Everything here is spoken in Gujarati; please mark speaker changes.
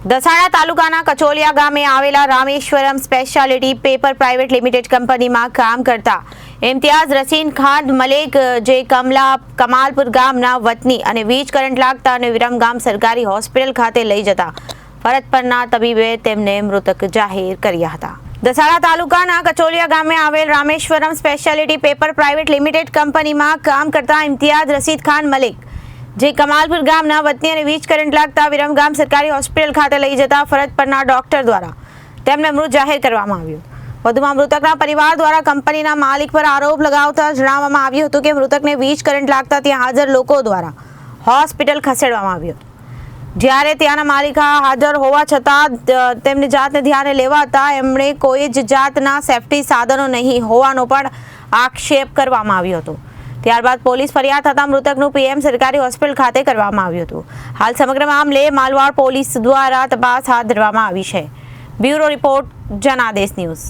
Speaker 1: દસાડા તાલુકાના કચોલિયા ગામે આવેલા Rameshwaram speciality paper private limited કંપનીમાં કામ કરતા ઇમ્તિયાઝ રસીન ખાન મલેક, જે કમલા, કમાલપુર ગામના વતની અને વીજ કરંટ લાગતા અને વિરમગામ સરકારી હોસ્પિટલ ખાતે લઈ જતા ફરજ પરના તબીબે તેમને મૃતક જાહેર કર્યા હતા. દસાડા તાલુકાના કચોલિયા ગામે આવેલ Rameshwaram speciality paper private limited કંપનીમાં કામ કરતા ઇમ્તિયાઝ રસીદ ખાન મલિક જે કમાલપુર ગામના વતની અને વીજ કરંટ લાગતા વિરમગામ સરકારી હોસ્પિટલ ખાતે લઈ જતા ફરજ પરના ડોક્ટર દ્વારા તેમને મૃત જાહેર કરવામાં આવ્યું. વધુમાં મૃતકના પરિવાર દ્વારા કંપનીના માલિક પર આરોપ લગાવતા જણાવવામાં આવ્યું હતું કે મૃતકને વીજ કરંટ લાગતા ત્યાં હાજર લોકો દ્વારા હોસ્પિટલ ખસેડવામાં આવ્યું. જ્યારે ત્યાંના માલિકા હાજર હોવા છતાં તેમની જાતને ધ્યાને લેવાતા એમણે કોઈ જ જાતના સેફટી સાધનો નહીં હોવાનો પણ આક્ષેપ કરવામાં આવ્યો હતો. ત્યારબાદ પોલીસ ફરિયાદ થતાં મૃતકનું પીએમ સરકારી હોસ્પિટલ ખાતે કરવામાં આવ્યું હતું. હાલ સમગ્ર મામલે માલવાડ પોલીસ દ્વારા તપાસ હાથ ધરવામાં આવી છે. Bureau report Janadesh news.